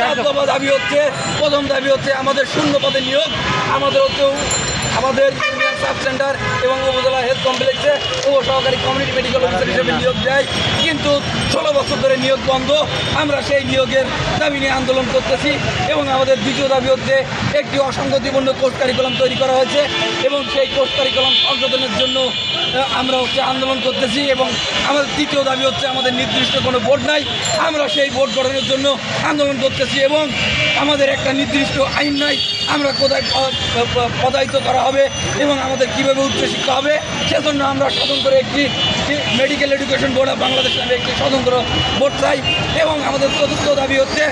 সাত দাবি হচ্ছে, প্রথম দাবি হচ্ছে আমাদের শূন্য পদে নিয়োগ, আমাদের হচ্ছে আমাদের সাব সেন্টার এবং উপজেলা হেলথ কমপ্লেক্সে সহকারী কমিউনিটি মেডিকেল অফিসার হিসেবে নিয়োগ দেয়। কিন্তু ষোলো বছর ধরে নিয়োগ বন্ধ। আমরা সেই নিয়োগের দাবি নিয়ে আন্দোলন করতেছি এবং আমাদের দ্বিতীয় দাবি হচ্ছে একটি অসংগতিপূর্ণ কোর্স কারিকুলাম তৈরি করা হয়েছে এবং সেই কোর্স কারিকুলাম সংশোধনের জন্য আমরা হচ্ছে আন্দোলন করতেছি এবং আমাদের তৃতীয় দাবি হচ্ছে আমাদের নির্দিষ্ট কোনো বোর্ড নাই। আমরা সেই বোর্ড গঠনের জন্য আন্দোলন করতেছি এবং আমাদের একটা নির্দিষ্ট আইন নাই। আমরা কোথায় পদায়িত করা হবে এবং আমাদের কীভাবে উচ্চশিক্ষা হবে, সেজন্য আমরা স্বতন্ত্র একটি medical education board of Bangladesh নামে একটি স্বতন্ত্র বোর্ড চাই এবং আমাদের চতুর্থ দাবি হচ্ছে,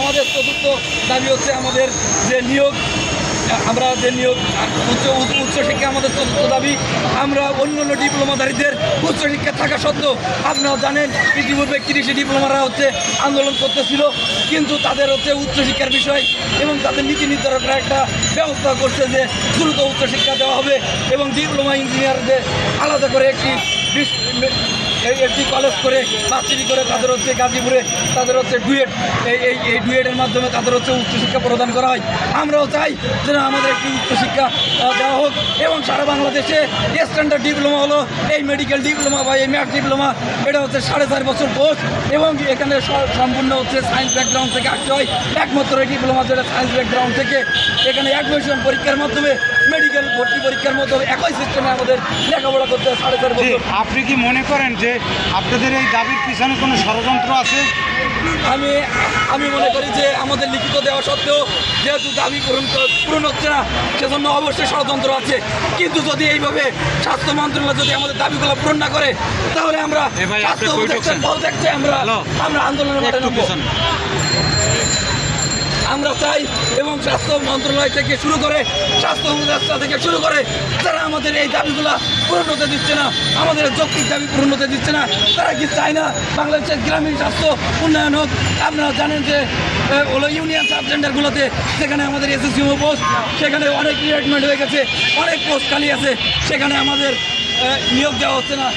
আমাদের চতুর্থ দাবি হচ্ছে আমাদের যে নিয়োগ আমরা যে নিয়োগ, উচ্চ, উচ্চ- উচ্চশিক্ষা আমাদের চতুর্থ দাবি, আমরা অন্য অন্য ডিপ্লোমাধারীদের উচ্চশিক্ষা থাকা সত্ত্বেও, আপনারা জানেন, ইতিপূর্বে কৃষি ডিপ্লোমারা হচ্ছে আন্দোলন করতেছিল, কিন্তু তাদের হচ্ছে উচ্চশিক্ষার বিষয় এবং তাদের নীতি নির্ধারকরা একটা ব্যবস্থা করছে যে দ্রুত উচ্চশিক্ষা দেওয়া হবে এবং ডিপ্লোমা ইঞ্জিনিয়ারদের আলাদা করে একটি এই একটি কলেজ করে ভার্সিটি করে তাদের হচ্ছে গাজীপুরে, তাদের হচ্ছে ডুয়েট এই এই এই ডুয়েটের মাধ্যমে তাদের হচ্ছে উচ্চশিক্ষা প্রদান করা হয়। আমরাও চাই যেন আমাদের একটি উচ্চশিক্ষা দেওয়া হোক এবং সারা বাংলাদেশে স্ট্যান্ডার্ড ডিপ্লোমা হলো, এই মেডিকেল ডিপ্লোমা বা এই ম্যাথ ডিপ্লোমা এটা হচ্ছে সাড়ে চার বছর কোর্স এবং এখানে সম্পূর্ণ হচ্ছে সায়েন্স ব্যাকগ্রাউন্ড থেকে আসতে হয়। একমাত্র এই ডিপ্লোমা যেটা সায়েন্স ব্যাকগ্রাউন্ড থেকে, এখানে অ্যাডমিশন পরীক্ষার মাধ্যমে মেডিকেল ভর্তি পরীক্ষার মতো একই সিস্টেমে আমাদের লেখাপড়া করতে হয় সাড়ে চার বছর আপনি কি মনে করেন যে আপনাদের এই দাবির পিছনে কোনো ষড়যন্ত্র আছে আমি আমি মনে করি যে আমাদের লিখিত দেওয়া সত্ত্বেও যেহেতু দাবি পূরণ পূরণ হচ্ছে না সেজন্য অবশ্যই ষড়যন্ত্র আছে কিন্তু যদি এইভাবে স্বাস্থ্য মন্ত্রণালয় যদি আমাদের দাবিগুলো পূরণ না করে তাহলে আমরা স্বাস্থ্য আমরা। আমরা আন্দোলনের মাঠে নামবো। আমরা চাই এবং স্বাস্থ্য মন্ত্রণালয় থেকে শুরু করে স্বাস্থ্য উপদেষ্টা থেকে শুরু করে যারা আমাদের এই দাবিগুলো পূরণ হতে দিচ্ছে না, আমাদের যৌক্তিক দাবি পূরণ হতে দিচ্ছে না, তারা কি চায় না বাংলাদেশের গ্রামীণ স্বাস্থ্য উন্নয়ন হোক? আপনারা জানেন যে হলো ইউনিয়ন সাব সেন্টারগুলোতে সেখানে আমাদের এসএসসি পোস্ট সেখানে অনেক রিটায়ারমেন্ট হয়ে গেছে, অনেক পোস্ট খালি আছে, সেখানে আমাদের নিয়োগ দেওয়া হচ্ছে না।